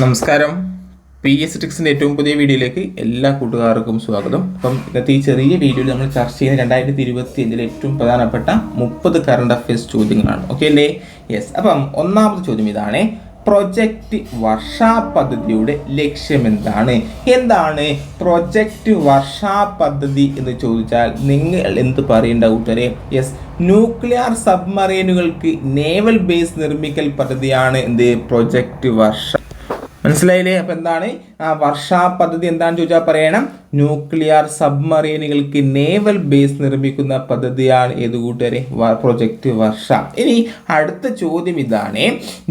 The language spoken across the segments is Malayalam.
നമസ്കാരം. പി എസ് ടിക്സിന്റെ ഏറ്റവും പുതിയ വീഡിയോയിലേക്ക് എല്ലാ കൂട്ടുകാർക്കും സ്വാഗതം. അപ്പം ഇന്നത്തെ ഈ ചെറിയ വീഡിയോയിൽ നമ്മൾ ചർച്ച ചെയ്യുന്ന രണ്ടായിരത്തി ഇരുപത്തി അഞ്ചിലെ ഏറ്റവും പ്രധാനപ്പെട്ട മുപ്പത് കറണ്ട് അഫയേഴ്സ് ചോദ്യങ്ങളാണ്. ഓക്കെ അല്ലേ? യെസ് അപ്പം ഒന്നാമത്തെ ചോദ്യം ഇതാണ്. പ്രൊജക്റ്റ് വർഷാ പദ്ധതിയുടെ ലക്ഷ്യം എന്താണ്? എന്താണ് പ്രൊജക്റ്റ് വർഷാ പദ്ധതി എന്ന് ചോദിച്ചാൽ നിങ്ങൾ എന്ത് പറയേണ്ട കൂട്ടരെ? യെസ് ന്യൂക്ലിയർ സബ്മറൈനുകൾക്ക് നേവൽ ബേസ് നിർമ്മിക്കൽ പദ്ധതിയാണ് എന്ത്? പ്രൊജക്റ്റ് വർഷ മനസ്സിലായില്ലേ? അപ്പൊ എന്താണ്? ആ വർഷാ പദ്ധതി എന്താണെന്ന് ചോദിച്ചാൽ പറയണം. ന്യൂക്ലിയർ സബ്മറീനുകൾക്ക് നേവൽ ബേസ് നിർമ്മിക്കുന്ന പദ്ധതിയാണ് ഏത് കൂട്ടുകാരെ? പ്രൊജക്ട് വർഷ. ഇനി അടുത്ത ചോദ്യം ഇതാണ്.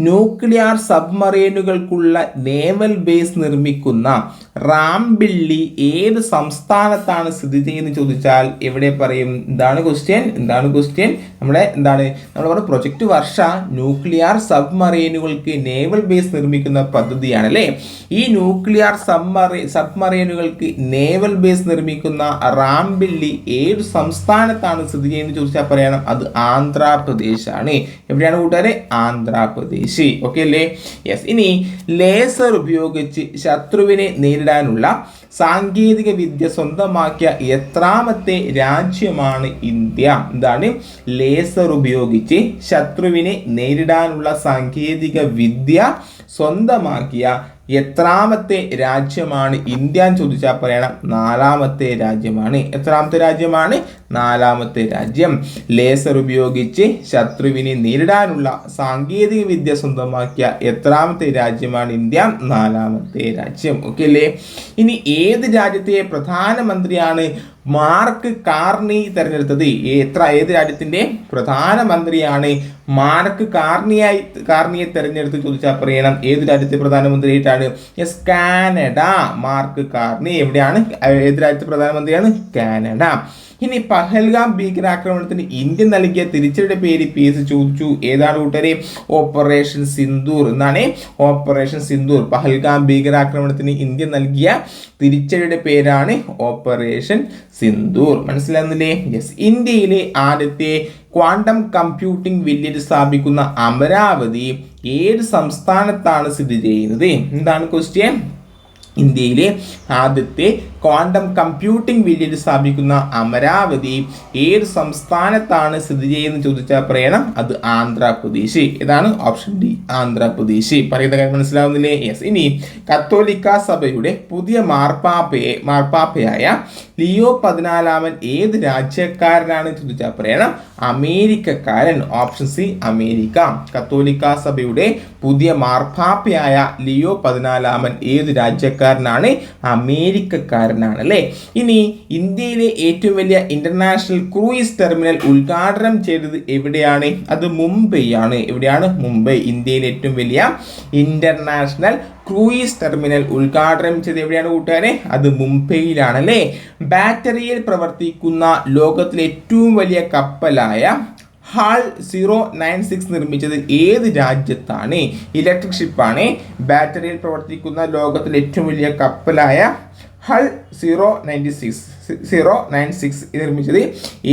ന്യൂക്ലിയർ സബ്മറീനുകൾക്കുള്ള നേവൽ ബേസ് നിർമ്മിക്കുന്ന റാംബിള്ളി ഏത് സംസ്ഥാനത്താണ് സ്ഥിതി ചെയ്യുന്നത് ചോദിച്ചാൽ എവിടെ പറയും? എന്താണ് ക്വസ്റ്റ്യൻ എന്താണ് ക്വസ്റ്റ്യൻ നമ്മുടെ എന്താണ്? നമ്മൾ പറഞ്ഞ പ്രൊജക്ട് വർഷ ന്യൂക്ലിയർ സബ്മറൈനുകൾക്ക് നേവൽ ബേസ് നിർമ്മിക്കുന്ന പദ്ധതിയാണ് അല്ലേ? ഈ ന്യൂക്ലിയർ സബ്മറൈ സബ്മറൈനുകൾക്ക് നേവൽ ബേസ് നിർമ്മിക്കുന്ന റാംബിള്ളി ഏത് സംസ്ഥാനത്താണ് സ്ഥിതി ചെയ്യുന്നത് ചോദിച്ചാൽ പറയണം അത് ആന്ധ്രാപ്രദേശ് ആണ് എവിടെയാണ് കൂട്ടുകാരെ? ആന്ധ്രാപ്രദേശ്. ഓക്കെ അല്ലേ? യെസ് ഇനി ലേസർ ഉപയോഗിച്ച് ശത്രുവിനെ നേരിടാനുള്ള സാങ്കേതിക വിദ്യ സ്വന്തമാക്കിയ എത്രാമത്തെ രാജ്യമാണ് ഇന്ത്യ. എന്താണ്? ലേസർ ഉപയോഗിച്ച് ശത്രുവിനെ നേരിടാനുള്ള സാങ്കേതിക വിദ്യ സ്വന്തമാക്കിയ എത്രാമത്തെ രാജ്യമാണ് ഇന്ത്യ എന്ന് ചോദിച്ചാൽ പറയണം നാലാമത്തെ രാജ്യമാണ്. എത്രാമത്തെ രാജ്യമാണ്? നാലാമത്തെ രാജ്യം. ലേസർ ഉപയോഗിച്ച് ശത്രുവിനെ നേരിടാനുള്ള സാങ്കേതിക വിദ്യ സ്വന്തമാക്കിയ എത്രാമത്തെ രാജ്യമാണ് ഇന്ത്യ? നാലാമത്തെ രാജ്യം. ഓക്കെ അല്ലേ? ഇനി ഏത് രാജ്യത്തെ പ്രധാനമന്ത്രിയാണ് മാർക്ക് കാർണി തെരഞ്ഞെടുത്തത് എത്ര ഏത് രാജ്യത്തിന്റെ പ്രധാനമന്ത്രിയാണ് മാർക്ക് കാർണിയായി കാർണിയെ തെരഞ്ഞെടുത്ത് ചോദിച്ചാൽ പറയണം. ഏത് രാജ്യത്തെ പ്രധാനമന്ത്രിയായിട്ടാണ്? Yes Canada. മാർക്ക് കാർണി എവിടെയാണ്? ഏത് രാജ്യത്തെ പ്രധാനമന്ത്രിയാണ്? കാനഡ. ഇനി പഹൽഗാം ഭീകരാക്രമണത്തിന് ഇന്ത്യ നൽകിയ തിരിച്ചടിയുടെ പേര് പി എസ് ചോദിച്ചു. ഏതാണ് കൂട്ടരെ? ഓപ്പറേഷൻ സിന്ദൂർ. എന്നാണ് ഓപ്പറേഷൻ സിന്ദൂർ. പഹൽഗാം ഭീകരാക്രമണത്തിന് ഇന്ത്യ നൽകിയ തിരിച്ചടിയുടെ പേരാണ് ഓപ്പറേഷൻ സിന്ദൂർ. മനസ്സിലാകുന്നില്ലേ? യെസ് ഇന്ത്യയിലെ ആദ്യത്തെ ക്വാണ്ടം കമ്പ്യൂട്ടിംഗ് വില്ലേജ് സ്ഥാപിക്കുന്ന അമരാവതി ഏത് സംസ്ഥാനത്താണ് സ്ഥിതി ചെയ്യുന്നത്? എന്താണ് ക്വസ്റ്റ്യൻ ഇന്ത്യയിലെ ആദ്യത്തെ ക്വാണ്ടം കമ്പ്യൂട്ടിംഗ് വില്ലേജ് സ്ഥാപിക്കുന്ന അമരാവതി ഏത് സംസ്ഥാനത്താണ് സ്ഥിതി ചെയ്യുന്നത് ചോദിച്ചാൽ പറയണം അത് ആന്ധ്രാപ്രദേശ്. ഇതാണ് ഓപ്ഷൻ ഡി ആന്ധ്രാപ്രദേശ്. പറയുന്ന കാര്യം മനസ്സിലാവുന്നില്ലേ? യെസ് ഇനി കത്തോലിക്ക സഭയുടെ പുതിയ മാർപ്പാപ്പയെ മാർപ്പാപ്പയായ ലിയോ പതിനാലാമൻ ഏത് രാജ്യക്കാരനാണ് ചോദിച്ചാൽ പറയണം അമേരിക്കക്കാരൻ. Option C America. കത്തോലിക്ക സഭയുടെ പുതിയ മാർപ്പാപ്പയായ ലിയോ പതിനാലാമൻ ഏത് രാജ്യക്കാരനാണ് അമേരിക്കക്കാരനാണ് അല്ലേ? ഇനി ഇന്ത്യയിലെ ഏറ്റവും വലിയ ഇന്റർനാഷണൽ ക്രൂയിസ് ടെർമിനൽ ഉദ്ഘാടനം ചെയ്തത് എവിടെയാണ്? അത് മുംബൈ ആണ് എവിടെയാണ്? മുംബൈ. ഇന്ത്യയിലെ ഏറ്റവും വലിയ ഇന്റർനാഷണൽ ക്രൂയിസ് ടെർമിനൽ ഉദ്ഘാടനം ചെയ്ത് എവിടെയാണ് കൂട്ടുകാരെ? അത് മുംബൈയിലാണ് അല്ലേ? ബാറ്ററിയിൽ പ്രവർത്തിക്കുന്ന ലോകത്തിലെ ഏറ്റവും വലിയ കപ്പലായ ഹാൾ സീറോ നയൻ സിക്സ് നിർമ്മിച്ചത് ഏത് രാജ്യത്താണ്? ഇലക്ട്രിക് ഷിപ്പാണ്. ബാറ്ററിയിൽ പ്രവർത്തിക്കുന്ന ലോകത്തിലെ ഏറ്റവും വലിയ കപ്പലായ hull zero ninety six zero nine six നിർമ്മിച്ചത്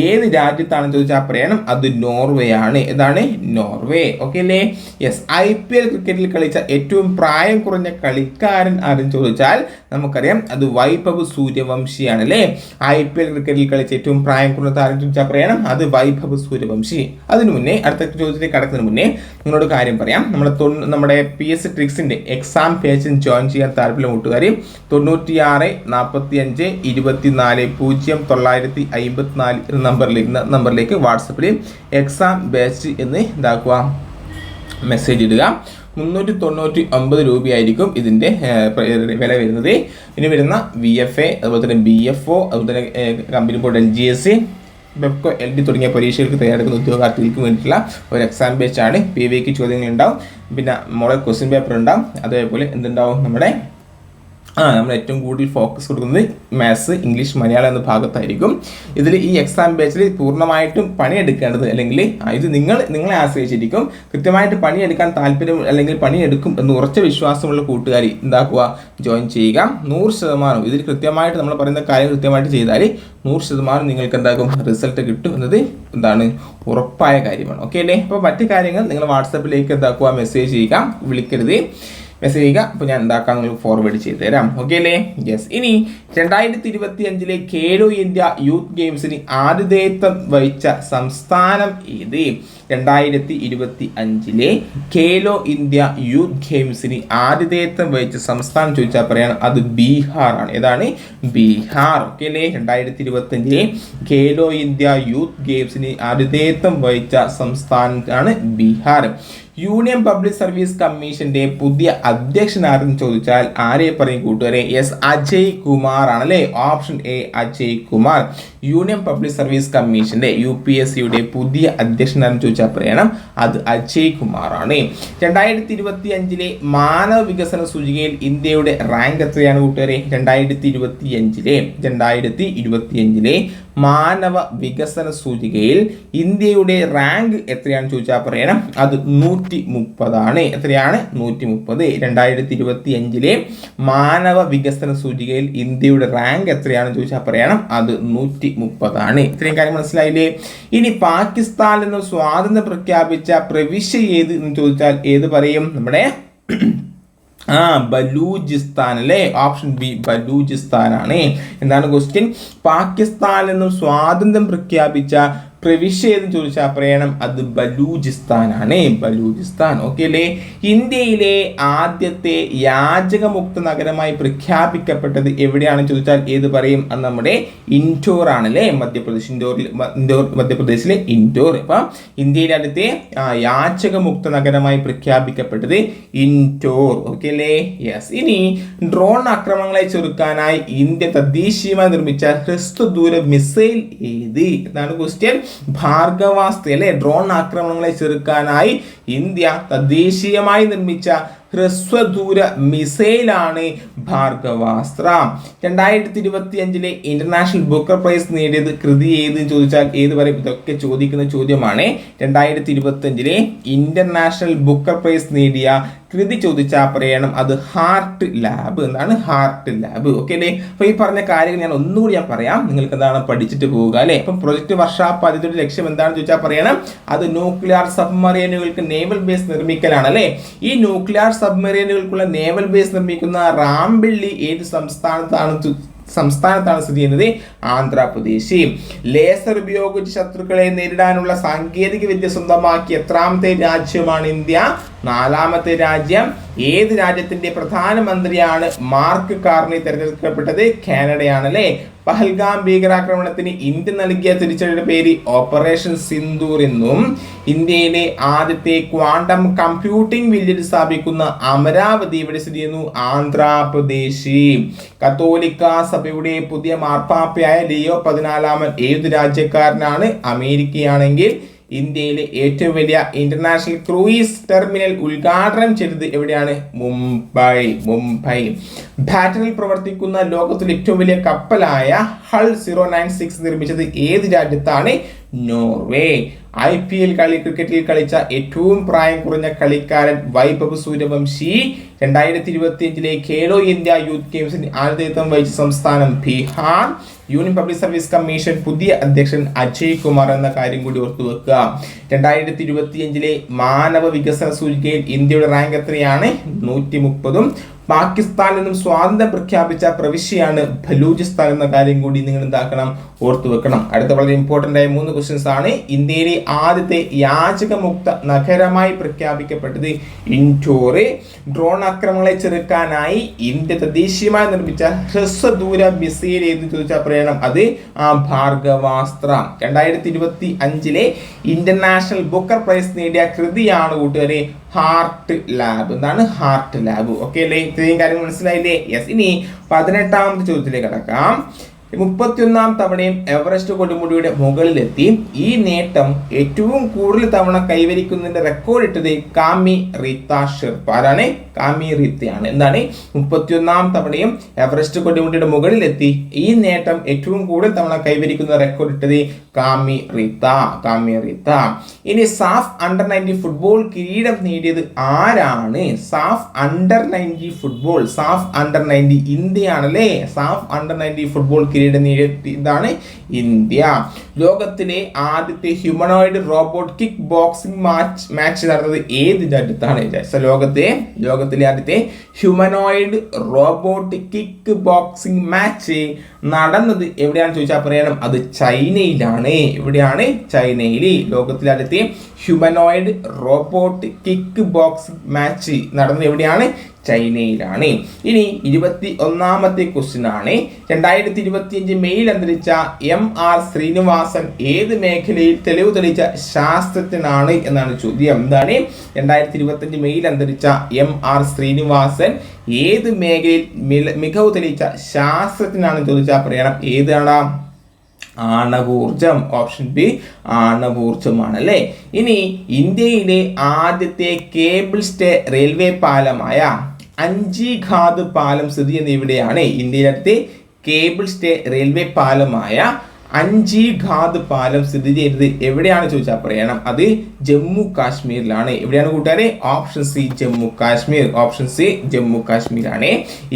ഏത് രാജ്യത്താണെന്ന് ചോദിച്ചാൽ പറയണം. അത് നോർവേ ആണ് ഇതാണ് നോർവേ. ഓക്കെ അല്ലേ? യെസ് ഐ പി എൽ ക്രിക്കറ്റിൽ കളിച്ച ഏറ്റവും പ്രായം കുറഞ്ഞ കളിക്കാരൻ ആരെന്ന് ചോദിച്ചാൽ നമുക്കറിയാം അത് വൈഭവ് സൂര്യവംശിയാണ് അല്ലേ? ഐ പി എൽ ക്രിക്കറ്റിൽ കളിച്ച ഏറ്റവും പ്രായം കുറഞ്ഞ താരം ചോദിച്ചാൽ പറയണം. അത് വൈഭവ് സൂര്യവംശി. അതിനു മുന്നേ അടുത്ത ചോദ്യത്തിലേക്ക് കടക്കുന്നതിന് മുന്നേ നിങ്ങളോട് കാര്യം പറയാം. നമ്മുടെ നമ്മുടെ പി എസ് സി ട്രിക്സിന്റെ എക്സാം പേജിൽ ജോയിൻ ചെയ്യാൻ താല്പര്യം കൂട്ടുകാർ തൊണ്ണൂറ്റിയാറ് നാൽപ്പത്തി അഞ്ച് ഇരുപത്തിനാല് പൂജ്യം തൊള്ളായിരത്തി അമ്പത്തിനാല് എന്ന നമ്പറിലേക്ക് നമ്പറിലേക്ക് വാട്സപ്പിൽ എക്സാം ബാച്ച് എന്ന് ഇതാക്കുക. മെസ്സേജ് ഇടുക. മുന്നൂറ്റി തൊണ്ണൂറ്റി ഒമ്പത് രൂപയായിരിക്കും ഇതിന്റെ വില വരുന്നത്. ഇനി വരുന്ന വി എഫ് എ അതുപോലെ തന്നെ ബി എഫ് ഒ അതുപോലെ തന്നെ company board L G S C Bevco L D തുടങ്ങിയ പരീക്ഷകൾക്ക് തയ്യാറെടുക്കുന്ന ഉദ്യോഗാർത്ഥികൾക്ക് വേണ്ടിയിട്ടുള്ള ഒരു എക്സാം ബാച്ചാണ് പി വിക്ക് ചോദ്യങ്ങൾ ഉണ്ടാവും പിന്നെ മോളെ ക്വസ്റ്റ്യൻ പേപ്പർ ഉണ്ടാവും. അതേപോലെ എന്തുണ്ടാവും നമ്മുടെ ആ നമ്മൾ ഏറ്റവും കൂടുതൽ ഫോക്കസ് കൊടുക്കുന്നത് മാത്സ് ഇംഗ്ലീഷ് മലയാളം എന്ന ഭാഗത്തായിരിക്കും. ഇതിൽ ഈ എക്സാം ബാച്ചിൽ പൂർണമായിട്ടും പണിയെടുക്കേണ്ടത് അല്ലെങ്കിൽ ഇത് നിങ്ങൾ നിങ്ങളെ ആശ്രയിച്ചിരിക്കും. കൃത്യമായിട്ട് പണിയെടുക്കാൻ താല്പര്യം അല്ലെങ്കിൽ പണിയെടുക്കും എന്ന് ഉറച്ച വിശ്വാസമുള്ള കൂട്ടുകാർ എന്താക്കുക? ജോയിൻ ചെയ്യുക. നൂറ് ശതമാനം ഇതിൽ കൃത്യമായിട്ട് നമ്മൾ പറയുന്ന കാര്യം കൃത്യമായിട്ട് ചെയ്താൽ നൂറ് ശതമാനം നിങ്ങൾക്ക് എന്താകും? റിസൾട്ട് കിട്ടും എന്നത് എന്താണ്? ഉറപ്പായ കാര്യമാണ്. ഓക്കെ അല്ലേ? അപ്പോൾ മറ്റു കാര്യങ്ങൾ നിങ്ങൾ വാട്സപ്പിലേക്ക് എന്താക്കുക? മെസ്സേജ് ചെയ്യുക. വിളിക്കരുത്. മെസ്സേജ് ചെയ്യുക. അപ്പോൾ ഞാൻ എന്താക്കാം? നിങ്ങൾക്ക് ഫോർവേഡ് ചെയ്ത് തരാം. ഓക്കെ അല്ലേ? യെസ് ഇനി രണ്ടായിരത്തി ഇരുപത്തി അഞ്ചിലെ ഖേലോ ഇന്ത്യ യൂത്ത് ഗെയിംസിന് ആതിഥേയത്വം വഹിച്ച സംസ്ഥാനം ഏത്? രണ്ടായിരത്തി ഇരുപത്തി അഞ്ചിലെ ഖേലോ ഇന്ത്യ യൂത്ത് ഗെയിംസിന് ആതിഥേയത്വം വഹിച്ച സംസ്ഥാനം ചോദിച്ചാൽ പറയാൻ അത് ബീഹാർ ആണ് ഏതാണ്? ബീഹാർ. ഓക്കെ അല്ലേ? രണ്ടായിരത്തി ഇരുപത്തി അഞ്ചിലെ ഖേലോ ഇന്ത്യ യൂത്ത് ഗെയിംസിന് ആതിഥേയത്വം വഹിച്ച സംസ്ഥാനമാണ് ബീഹാർ. യൂണിയൻ പബ്ലിക് സർവീസ് കമ്മീഷന്റെ പുതിയ അധ്യക്ഷൻ ആരെന്ന് ചോദിച്ചാൽ ആരെ പറയും കൂട്ടുകാരെ? എസ് അജയ് കുമാർ ആണ് ആണല്ലേ option A Ajay Kumar. Union public service കമ്മീഷന്റെ യു പി എസ് സിയുടെ പുതിയ അധ്യക്ഷൻ ആരെന്ന് ചോദിച്ചാൽ പറയണം അത് അജയ് കുമാർ ആണ് രണ്ടായിരത്തി ഇരുപത്തി അഞ്ചിലെ മാനവ വികസന സൂചികയിൽ ഇന്ത്യയുടെ റാങ്ക് എത്രയാണ് കൂട്ടുകാരെ? രണ്ടായിരത്തി ഇരുപത്തി അഞ്ചിലെ രണ്ടായിരത്തി ഇരുപത്തി അഞ്ചിലെ മാനവ വികസന സൂചികയിൽ ഇന്ത്യയുടെ റാങ്ക് എത്രയാണെന്ന് ചോദിച്ചാൽ പറയണം. അത് നൂറ്റി മുപ്പതാണ് എത്രയാണ്? നൂറ്റി മുപ്പത് രണ്ടായിരത്തി ഇരുപത്തി അഞ്ചിലെ മാനവ വികസന സൂചികയിൽ ഇന്ത്യയുടെ റാങ്ക് എത്രയാണെന്ന് ചോദിച്ചാൽ പറയണം. അത് നൂറ്റി മുപ്പതാണ് ഇത്രയും കാര്യം മനസ്സിലായില്ലേ? ഇനി പാകിസ്ഥാനിൽ നിന്ന് സ്വാതന്ത്ര്യം പ്രഖ്യാപിച്ച പ്രവിശ്യ ഏത് എന്ന് ചോദിച്ചാൽ ഏത് പറയും? നമ്മുടെ ആ ബലൂചിസ്ഥാൻ അല്ലേ ഓപ്ഷൻ ബി ബലൂചിസ്ഥാൻ ആണ് എന്താണ് ക്വസ്റ്റ്യൻ പാകിസ്ഥാനിൽ നിന്നും സ്വാതന്ത്ര്യം പ്രഖ്യാപിച്ച പ്രവിശ്യ എന്ന് ചോദിച്ചാൽ പറയണം അത് ബലൂചിസ്ഥാനാണ്. ബലൂചിസ്ഥാൻ. ഓക്കെ അല്ലേ? ഇന്ത്യയിലെ ആദ്യത്തെ യാചകമുക്ത നഗരമായി പ്രഖ്യാപിക്കപ്പെട്ടത് എവിടെയാണ് ചോദിച്ചാൽ ഏത് പറയും? അത് നമ്മുടെ ഇൻഡോർ ആണ് അല്ലേ മധ്യപ്രദേശ് ഇൻഡോറിൽ ഇൻഡോർ മധ്യപ്രദേശിലെ ഇൻഡോർ. അപ്പം ഇന്ത്യയിലെ ആദ്യത്തെ യാചകമുക്ത നഗരമായി പ്രഖ്യാപിക്കപ്പെട്ടത് ഇൻഡോർ. ഓക്കെ അല്ലേ? യെസ് ഇനി ഡ്രോൺ ആക്രമണങ്ങളെ ചെറുക്കാനായി ഇന്ത്യ തദ്ദേശീയമായി നിർമ്മിച്ച ഹ്രസ്വദൂര മിസൈൽ ഏത്? എന്നാണ് ക്വസ്റ്റ്യൻ ഭാർഗവാസ്തി അല്ലെ? ഡ്രോൺ ആക്രമണങ്ങളെ ചെറുക്കാനായി ഇന്ത്യ തദ്ദേശീയമായി നിർമ്മിച്ച ഹ്രസ്വദൂര മിസൈലാണ് ഭാർഗവാസ്ത്ര. രണ്ടായിരത്തി ഇരുപത്തി അഞ്ചിലെ ഇന്റർനാഷണൽ ബുക്കർ പ്രൈസ് നേടിയത് കൃതി ഏത് ചോദിച്ചാൽ ഏത് പറയും ഇതൊക്കെ ചോദിക്കുന്ന ചോദ്യമാണ്. രണ്ടായിരത്തി ഇരുപത്തി അഞ്ചിലെ ഇന്റർനാഷണൽ ബുക്കർ പ്രൈസ് നേടിയ കൃതി ചോദിച്ച പറയണം അത് ഹാർട്ട് ലാബ് എന്നാണ് ഹാർട്ട് ലാബ് ഓക്കെ അല്ലേ? അപ്പൊ ഈ പറഞ്ഞ കാര്യങ്ങൾ ഞാൻ ഒന്നുകൂടി ഞാൻ പറയാം. നിങ്ങൾക്ക് എന്താണ് പഠിച്ചിട്ട് പോവുക അല്ലെ? അപ്പം പ്രൊജക്ട് വർഷാപ്പ് അതിന്റെ ലക്ഷ്യം എന്താണെന്ന് ചോദിച്ചാൽ പറയണം അത് ന്യൂക്ലിയർ സബ്മറീനുകൾക്ക് നേവൽ ബേസ് നിർമ്മിക്കലാണ് അല്ലെ? ഈ ന്യൂക്ലിയർ സബ്മറീനുകൾക്കുള്ള നേവൽ ബേസ് നിർമ്മിക്കുന്ന റാംബിള്ളി ഏത് സംസ്ഥാനത്താണ് സംസ്ഥാനത്താണ് സ്ഥിതി ചെയ്യുന്നത്? ആന്ധ്രാപ്രദേശ്. ലേസർ ഉപയോഗിച്ച് ശത്രുക്കളെ നേരിടാനുള്ള സാങ്കേതിക വിദ്യ സ്വന്തമാക്കി എത്രാമത്തെ രാജ്യമാണ് ഇന്ത്യ? നാലാമത്തെ രാജ്യം ഏത് രാജ്യത്തിന്റെ പ്രധാനമന്ത്രിയാണ്? മാർക്ക് കാർണി തിരഞ്ഞെടുക്കപ്പെട്ടത് കാനഡയാണ് അല്ലേ പഹൽഗാം ഭീകരാക്രമണത്തിന് ഇന്ത്യ നൽകിയ തിരിച്ചടിയുടെ പേര് ഓപ്പറേഷൻ സിന്ദൂർ എന്നും ഇന്ത്യയിലെ ആദ്യത്തെ ക്വാണ്ടം കമ്പ്യൂട്ടിംഗ് വില്ലേജ് സ്ഥാപിക്കുന്ന അമരാവതി ഇവിടെ സ്ഥിതി ചെയ്യുന്നു ആന്ധ്രാപ്രദേശ്. കത്തോലിക്ക സഭയുടെ പുതിയ മാർപ്പാപ്പയായ ലിയോ പതിനാലാമൻ ഏത് രാജ്യക്കാരനാണ്? അമേരിക്കയാണെങ്കിൽ ഇന്ത്യയിലെ ഏറ്റവും വലിയ ഇന്റർനാഷണൽ ക്രൂയിസ് ടെർമിനൽ ഉദ്ഘാടനം ചെയ്തത് എവിടെയാണ്? മുംബൈ മുംബൈ. ബാറ്ററിൽ പ്രവർത്തിക്കുന്ന ലോകത്തിലെ ഏറ്റവും വലിയ കപ്പലായ ഹൾ സീറോ നയൻ സിക്സ് നിർമ്മിച്ചത് ഏത് രാജ്യത്താണ്? നോർവേ. ഐ പി എൽ കളി ക്രിക്കറ്റിൽ കളിച്ച ഏറ്റവും പ്രായം കുറഞ്ഞ കളിക്കാരൻ വൈഭവ് സൂര്യവംശി രണ്ടായിരത്തി ഇരുപത്തി അഞ്ചിലെ ഖേലോ ഇന്ത്യ യൂത്ത് ഗെയിംസിന് ആതിഥേയത്വം വഹിച്ച സംസ്ഥാനം Bihar. Union public service commission പുതിയ അധ്യക്ഷൻ അജയ് കുമാർ എന്ന കാര്യം കൂടി ഓർത്തു വെക്കുക. രണ്ടായിരത്തി ഇരുപത്തിയഞ്ചിലെ മാനവ വികസന സൂചികയിൽ ഇന്ത്യയുടെ റാങ്ക് എത്രയാണ്? നൂറ്റി മുപ്പതും പാകിസ്ഥാനിൽ നിന്നും സ്വാതന്ത്ര്യം പ്രഖ്യാപിച്ച പ്രവിശ്യയാണ് ബലൂചിസ്ഥാൻ എന്ന കാര്യം കൂടി നിങ്ങൾ എന്താക്കണം ഓർത്തു വെക്കണം. അടുത്ത വളരെ ഇമ്പോർട്ടന്റ് ആയ മൂന്ന് ക്വസ്റ്റ്യൻസ് ആണ്. ഇന്ത്യയിലെ ആദ്യത്തെ യാചകമുക്ത നഗരമായി പ്രഖ്യാപിക്കപ്പെട്ടത് ഇൻഡോറ് ഡ്രോൺ ആക്രമണങ്ങളെ ചെറുക്കാനായി ഇന്ത്യ തദ്ദേശീയമായി നിർമ്മിച്ച ഹ്രസ്വദൂര മിസൈൽ ഏത് ചോദിച്ചാൽ പറയണം. അത് ഭാർഗവാസ്ത്ര. രണ്ടായിരത്തി ഇരുപത്തി അഞ്ചിലെ ഇന്റർനാഷണൽ ബുക്കർ പ്രൈസ് നേടിയ കൃതിയാണ് കൂട്ടുകാരെ ഹാർട്ട് ലാബ് എന്താണ് ഹാർട്ട് ലാബ് ഓക്കെ അല്ലേ ഇത്രയും കാര്യം മനസ്സിലായില്ലേ? യെസ് ഇനി പതിനെട്ടാമത്തെ ചോദ്യത്തിലേക്ക് കടക്കാം. മുപ്പത്തിയൊന്നാം തവണയും എവറസ്റ്റ് കൊടുമുടിയുടെ മുകളിലെത്തി. ഈ നേട്ടം ഏറ്റവും കൂടുതൽ തവണ കൈവരിക്കുന്നതിന്റെ റെക്കോർഡ് ഇട്ടത് കാമി റീത്ത ഷെർപ്പാരാണ് കാമി റീത്തയാണ്. എന്താണ്? മുപ്പത്തിയൊന്നാം തവണയും എവറസ്റ്റ് കൊടുമുടിയുടെ മുകളിലെത്തി. ഈ നേട്ടം ഏറ്റവും കൂടുതൽ തവണ കൈവരിക്കുന്ന റെക്കോർഡ് ഇട്ടത് കാമി റീത്ത കാമി റീത്ത. ഇനി സാഫ് അണ്ടർ നയന്റി ഫുട്ബോൾ കിരീടം നേടിയത് ആരാണ്? SAFF under ninety football SAFF under ninety ഇന്ത്യയാണല്ലേ? SAFF under ninety football നേടിയ ഇതാണ് ഇന്ത്യ. ലോകത്തിലെ ആദ്യത്തെ humanoid robot kick boxing match match നടന്നത് ഏത് അടുത്താണ് ലോകത്തെ ലോകത്തിലെ ആദ്യത്തെ humanoid robot kick boxing match നടന്നത് എവിടെയാണ് ചോദിച്ചാൽ പറയണം അത് ചൈനയിലാണ്. എവിടെയാണ്? ചൈനയിൽ. ലോകത്തിലെ ആദ്യത്തെ humanoid robot kick boxing match നടന്നത് എവിടെയാണ്? ചൈനയിലാണ്. ഇനി ഇരുപത്തി ഒന്നാമത്തെ ക്വസ്റ്റ്യൻ ആണ്. രണ്ടായിരത്തി ഇരുപത്തി അഞ്ച് മെയിൽ അന്തരിച്ച എം ആർ ശ്രീനിവാസൻ ഏത് മേഖലയിൽ തെളിവ് തെളിയിച്ച ശാസ്ത്രജ്ഞനാണ് എന്നാണ് ചോദ്യം. എന്താണ്? രണ്ടായിരത്തി ഇരുപത്തി അഞ്ച് മെയിൽ അന്തരിച്ച എം ആർ ശ്രീനിവാസൻ ഏത് മേഖലയിൽ മികവ് തെളിയിച്ച ശാസ്ത്രജ്ഞനാണ് ചോദിച്ചാൽ പറയണം. ഏതാണ്? ആണവൂർജം. ഓപ്ഷൻ ബി ആണവൂർജമാണ് അല്ലേ? ഇനി ഇന്ത്യയിലെ ആദ്യത്തെ കേബിൾ സ്റ്റേ റെയിൽവേ പാലമായ അഞ്ചിഘാത് പാലം സ്ഥിതി ചെയ്യുന്ന ഇവിടെയാണ്. ഇന്ത്യയിലത്തെ കേബിൾ സ്റ്റേ റെയിൽവേ പാലമായ അഞ്ചി ഖാദ് പാലം സ്ഥിതി ചെയ്യുന്നത് എവിടെയാണ് ചോദിച്ചാൽ പറയണം. അത് ജമ്മു കാശ്മീരിലാണ്. എവിടെയാണ് കൂട്ടുകാരെ? Option C Jammu Kashmir. Option C Jammu കാശ്മീരാണ്.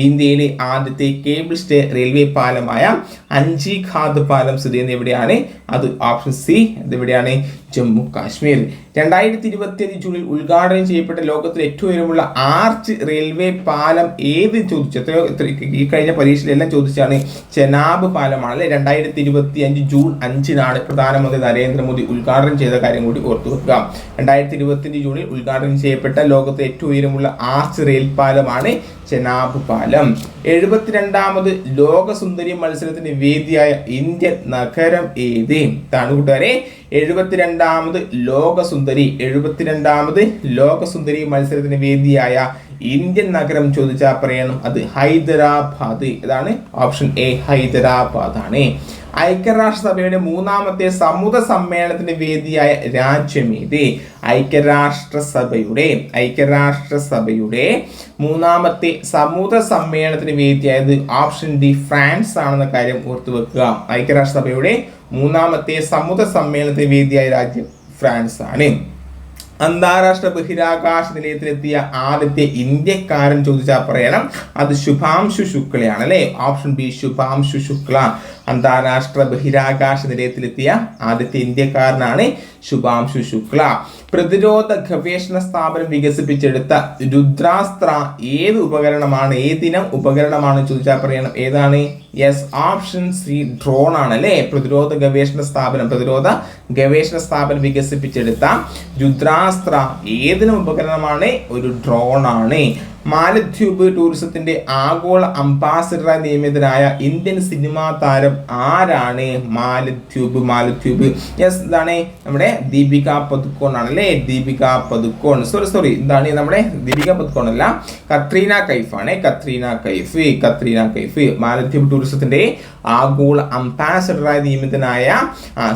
ഇന്ത്യയിലെ ആദ്യത്തെ കേബിൾ സ്റ്റേ റെയിൽവേ പാലമായ അഞ്ചി ഖാദ് പാലം സ്ഥിതി ചെയ്യുന്നത് എവിടെയാണ്? അത് ഓപ്ഷൻ സി അത് എവിടെയാണ് ജമ്മു കാശ്മീർ രണ്ടായിരത്തി ഇരുപത്തിയഞ്ച് ജൂണിൽ ഉദ്ഘാടനം ചെയ്യപ്പെട്ട ലോകത്തിലെ ഏറ്റവും ഉയരമുള്ള ആർച്ച് റെയിൽവേ പാലം ഏത് ചോദിച്ചു. എത്രയോ ഈ കഴിഞ്ഞ പരീക്ഷയിലെല്ലാം ചോദിച്ചാണ് ചെനാബ് പാലമാണ് അല്ലെ? രണ്ടായിരത്തി ഇരുപത്തി അഞ്ച് ജൂൺ അഞ്ചിനാണ് പ്രധാനമന്ത്രി നരേന്ദ്രമോദി ഉദ്ഘാടനം ചെയ്ത കാര്യം കൂടി ഓർത്തു വെക്കുക. രണ്ടായിരത്തി ഇരുപത്തിയഞ്ച് ജൂണിൽ ഉദ്ഘാടനം ചെയ്യപ്പെട്ട ലോകത്തെ ഏറ്റവും ഉയരമുള്ള ആർച്ച് റെയിൽ പാലമാണ് ചെനാബ് പാലം എഴുപത്തിരണ്ടാമത് ലോകസുന്ദരി മത്സരത്തിന് വേദിയായ ഇന്ത്യൻ നഗരം ഏത്? ഇതാണ് കൂട്ടുകാരെ. എഴുപത്തിരണ്ടാമത് ലോകസുന്ദരി എഴുപത്തിരണ്ടാമത് ലോകസുന്ദരി മത്സരത്തിന് വേദിയായ ഇന്ത്യൻ നഗരം ചോദിച്ചാൽ പറയണം. അത് ഹൈദരാബാദ്. ഇതാണ് ഓപ്ഷൻ എ ഹൈദരാബാദ് ആണ് ഐക്യരാഷ്ട്രസഭയുടെ മൂന്നാമത്തെ സമുദ്ര സമ്മേളനത്തിന്റെ വേദിയായ രാജ്യമേത്? ഐക്യരാഷ്ട്രസഭയുടെ ഐക്യരാഷ്ട്രസഭയുടെ മൂന്നാമത്തെ സമുദ്ര സമ്മേളനത്തിന് വേദിയായത് ഓപ്ഷൻ ഡി ഫ്രാൻസ് ആണെന്ന കാര്യം ഓർത്തു വെക്കുക. ഐക്യരാഷ്ട്രസഭയുടെ മൂന്നാമത്തെ സമുദ്ര സമ്മേളനത്തിന് വേദിയായ രാജ്യം ഫ്രാൻസ് ആണ്. അന്താരാഷ്ട്ര ബഹിരാകാശ നിലയത്തിലെത്തിയ ആദ്യത്തെ ഇന്ത്യക്കാരൻ ചോദിച്ചാൽ പറയണം. അത് ശുഭാംശു ശുക്ലയാണ് അല്ലെ? Option B Shubhanshu Shukla. അന്താരാഷ്ട്ര ബഹിരാകാശ നിലയത്തിലെത്തിയ ആദ്യത്തെ ഇന്ത്യക്കാരനാണ് ശുഭാംശു ശുക്ല. പ്രതിരോധ ഗവേഷണ സ്ഥാപനം വികസിപ്പിച്ചെടുത്ത രുദ്രാസ്ത്ര ഏത് ഉപകരണമാണ് ഏതിനം ഉപകരണമാണ് ചോദിച്ചാൽ പറയണം. ഏതാണ്? യെസ് ഓപ്ഷൻ സി ഡ്രോൺ ആണ് അല്ലേ? പ്രതിരോധ ഗവേഷണ സ്ഥാപനം പ്രതിരോധ ഗവേഷണ സ്ഥാപനം വികസിപ്പിച്ചെടുത്ത രുദ്രാസ്ത്ര ഏതിനും ഉപകരണമാണ്? ഒരു ഡ്രോൺ ആണ്. മാലദ്വീപ് ടൂറിസത്തിന്റെ ആഗോള അംബാസിഡറായി നിയമിതനായ ഇന്ത്യൻ സിനിമാ താരം ആരാണ് മാലദ്വീപ്? മാലദ്വീപ്. യെസ് ഇതാണ് നമ്മുടെ ദീപിക പതുക്കോൺ ആണല്ലേ? ദീപിക പതുക്കോൺ സോറി സോറി ഇതാണ് നമ്മുടെ ദീപിക പതുക്കോൺ അല്ല. കത്രീന കൈഫ് ആണ്. കത്രീന കൈഫ് കത്രീന കൈഫ്. മാലദ്വീപ് ടൂറിസത്തിന്റെ ആഗോള അംബാസഡറായി നിയമിതനായ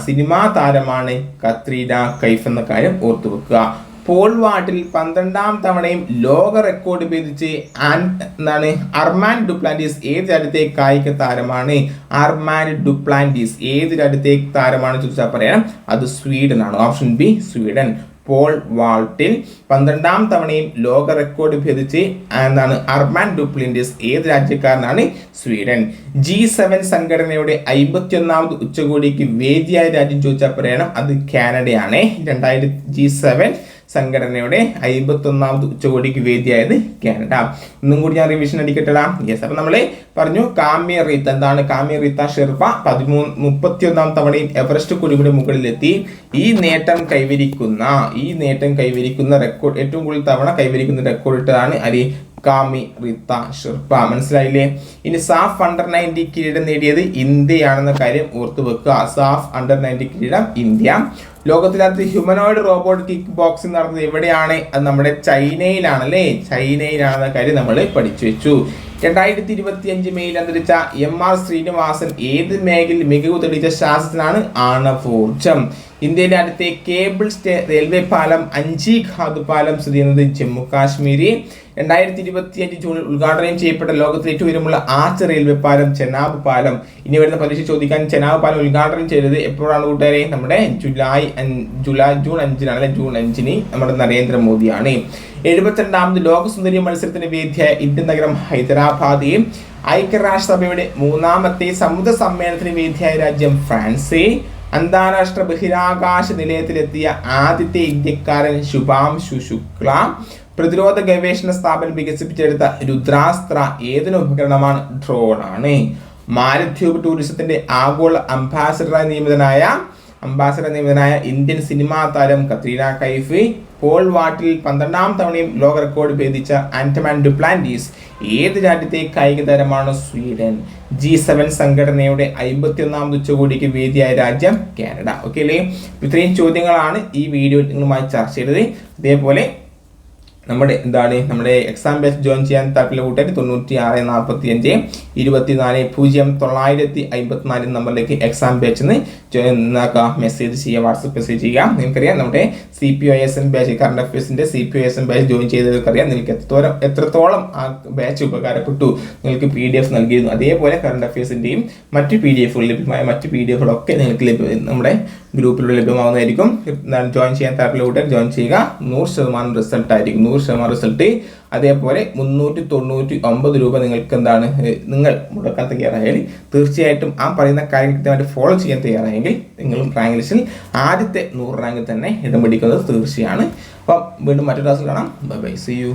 സിനിമാ താരമാണ് കത്രീന കൈഫ് എന്ന കാര്യം ഓർത്തു വെക്കുക പോൾ വാട്ടിൽ പന്ത്രണ്ടാം തവണയും ലോക റെക്കോർഡ് ഭേദിച്ച് എന്താണ് അർമാൻ ഡുപ്ലാൻഡീസ് ഏത് രാജ്യത്തെ കായിക താരമാണ്? അർമാൻ ഡുപ്ലാൻഡീസ് ഏത് രാജ്യത്തെ താരമാണ് ചോദിച്ചാൽ പറയാം അത് സ്വീഡൻ ആണ് ഓപ്ഷൻ ബി സ്വീഡൻ. പോൾ വാൾട്ടിൽ പന്ത്രണ്ടാം തവണയും ലോക റെക്കോർഡ് ഭേദിച്ച് എന്താണ് അർമാൻ ഡുപ്ലിൻഡിസ് ഏത് രാജ്യക്കാരനാണ്? സ്വീഡൻ. ജി സെവൻ സംഘടനയുടെ അമ്പത്തിയൊന്നാമത് ഉച്ചകോടിക്ക് വേദിയായ രാജ്യം ചോദിച്ചാൽ പറയണം. അത് കാനഡയാണ്. രണ്ടായിരത്തി ജി സെവൻ സംഘടനയുടെ അമ്പത്തൊന്നാമത് ഉച്ചകോടിക്ക് വേദിയായത് കാനഡ. ഇന്നും കൂടി ഞാൻ റിവിഷൻ അടിക്കട്ടടാ. യെസ് അപ്പൊ നമ്മൾ പറഞ്ഞു കാമ്യ റീത്ത. എന്താണ് കാമ്യ റീത്ത? ഷെർപ്പ പതിമൂന്ന് മുപ്പത്തിയൊന്നാം തവണയും എവറസ്റ്റ് കൊടിയുടെ മുകളിലെത്തി. ഈ നേട്ടം കൈവരിക്കുന്ന ഈ നേട്ടം കൈവരിക്കുന്ന റെക്കോർഡ് ഏറ്റവും കൂടുതൽ തവണ കൈവരിക്കുന്ന റെക്കോർഡ് ഇട്ടതാണ് അരി കാമി റിത്ത ഷിർപ്പ. മനസ്സിലായില്ലേ? ഇനി സാഫ് അണ്ടർ നയന്റി കിരീടം നേടിയത് ഇന്ത്യയാണെന്ന കാര്യം ഓർത്തു വെക്കുക. സാഫ് അണ്ടർ നയന്റി കിരീടം ഇന്ത്യ. ലോകത്തിനകത്ത് ഹ്യൂമനോയിഡ് റോബോട്ട് കിക്ക് ബോക്സിംഗ് നടന്നത് എവിടെയാണ്? അത് നമ്മുടെ ചൈനയിലാണ് അല്ലേ ചൈനയിലാണെന്ന കാര്യം നമ്മൾ പഠിച്ചു വെച്ചു. രണ്ടായിരത്തി ഇരുപത്തി അഞ്ച് മെയിൽ അന്തരിച്ച എം ആർ ശ്രീനിവാസൻ ഏത് മേഖലയിൽ മികവ് തെളിയിച്ച ശാസ്ത്രജ്ഞനാണ്? ആണവോർജം ഇന്ത്യയിലെ അടുത്തെ കേബിൾ സ്റ്റേ റെയിൽവേ പാലം അഞ്ചി ഖാദ് പാലം സ്ഥിതി ചെയ്യുന്നത് ജമ്മു കാശ്മീരി രണ്ടായിരത്തി ഇരുപത്തി അഞ്ച് ജൂണിൽ ഉദ്ഘാടനം ചെയ്യപ്പെട്ട ലോകത്തിലെ ഏറ്റവും ഉയരമുള്ള ആർച്ച് റെയിൽവേ പാലം ചെനാബ് പാലം. ഇനി വരുന്ന പരീക്ഷ ചോദിക്കാൻ ചെനാബ് പാലം ഉദ്ഘാടനം ചെയ്തത് എപ്പോഴാണ് കൂട്ടുകാരെ? നമ്മുടെ ജൂലൈ ജൂലൈ ജൂൺ അഞ്ചിനാണ് അല്ലെ ജൂൺ അഞ്ചിന് നമ്മുടെ നരേന്ദ്രമോദിയാണ്. എഴുപത്തിരണ്ടാമത് ലോകസുന്ദരി മത്സരത്തിന്റെ വേദിയായ ഇന്ത്യൻ നഗരം ഹൈദരാബാദ്. ഐക്യരാഷ്ട്രസഭയുടെ മൂന്നാമത്തെ സമുദ്ര സമ്മേളനത്തിന് വേദിയായ രാജ്യം ഫ്രാൻസ്. അന്താരാഷ്ട്ര ബഹിരാകാശ നിലയത്തിലെത്തിയ ആദ്യത്തെ ഇന്ത്യക്കാരൻ ശുഭാംശു ശുക്ല. പ്രതിരോധ ഗവേഷണ സ്ഥാപനം വികസിപ്പിച്ചെടുത്ത രുദ്രാസ്ത്ര ഏതിന് ഉപകരണമാണ്? ഡ്രോൺ ആണ്. മാലദ്വീപ് ടൂറിസത്തിന്റെ ആഗോള അംബാസിഡറായി നിയമിതനായ അംബാസിഡർ നിയമിതനായ ഇന്ത്യൻ സിനിമാ താരം കത്രീന കൈഫ് പോൾ വാട്ടിൽ പന്ത്രണ്ടാം തവണയും ലോക റെക്കോർഡ് ഭേദിച്ച ആന്റമാൻ ഡുപ്ലാൻഡീസ് ഏത് രാജ്യത്തെ കായിക താരമാണ് സ്വീഡൻ? ജി സെവൻ സംഘടനയുടെ അമ്പത്തിയൊന്നാമത് ഉച്ചകോടിക്ക് വേദിയായ രാജ്യം കാനഡ. ഓക്കെ അല്ലേ? ഇത്രയും ചോദ്യങ്ങളാണ് ഈ വീഡിയോ നിങ്ങളുമായി ചർച്ച ചെയ്തത്. ഇതേപോലെ നമ്മുടെ എന്താണ് നമ്മുടെ എക്സാം ബേസ് ജോയിൻ ചെയ്യാൻ താല്പര്യം കൂട്ടുകാർ തൊണ്ണൂറ്റി ആറ് നാൽപ്പത്തി അഞ്ച് ഇരുപത്തിനാല് പൂജ്യം തൊള്ളായിരത്തി അമ്പത്തിനാല് നമ്പറിലേക്ക് എക്സാം ബാച്ചിന് എന്നാക്കുക മെസ്സേജ് ചെയ്യുക വാട്സപ്പ് മെസ്സേജ് ചെയ്യുക. നിങ്ങൾക്കറിയാം നമ്മുടെ C P O S N batch current അഫയേഴ്സിന്റെ C P O S N batch join ചെയ്തവർക്കറിയാം. നിങ്ങൾക്ക് എത്രത്തോളം എത്രത്തോളം ആ ബാച്ച് ഉപകാരപ്പെട്ടു. നിങ്ങൾക്ക് പി ഡി എഫ് നൽകിയിരുന്നു. അതേപോലെ കറണ്ട് അഫയേഴ്സിന്റെയും മറ്റ് പി ഡി എഫുകൾ ലഭ്യമായ മറ്റ് പി ഡി എഫുകളൊക്കെ നിങ്ങൾക്ക് ലഭ്യ നമ്മുടെ ഗ്രൂപ്പിലൂടെ ലഭ്യമാകുന്നതായിരിക്കും ജോയിൻ ചെയ്യാൻ താല്പര്യമുണ്ടെങ്കിൽ ജോയിൻ ചെയ്യുക. നൂറ് ശതമാനം റിസൾട്ട് ആയിരിക്കും. നൂറ് ശതമാനം റിസൾട്ട് അതേപോലെ മുന്നൂറ്റി തൊണ്ണൂറ്റി ഒമ്പത് രൂപ നിങ്ങൾക്ക് എന്താണ് നിങ്ങൾ മുടക്കാൻ തയ്യാറായാൽ തീർച്ചയായിട്ടും ആ പറയുന്ന കാര്യം കൃത്യമായിട്ട് ഫോളോ ചെയ്യാൻ തയ്യാറായെങ്കിൽ നിങ്ങളും റാങ്ക് ലിസ്റ്റിൽ ആദ്യത്തെ നൂറ് റാങ്കിൽ തന്നെ ഇടം പിടിക്കുന്നത് തീർച്ചയാണ്. അപ്പം വീണ്ടും മറ്റൊരു ക്ലാസ്സിൽ കാണാം. Bye bye C U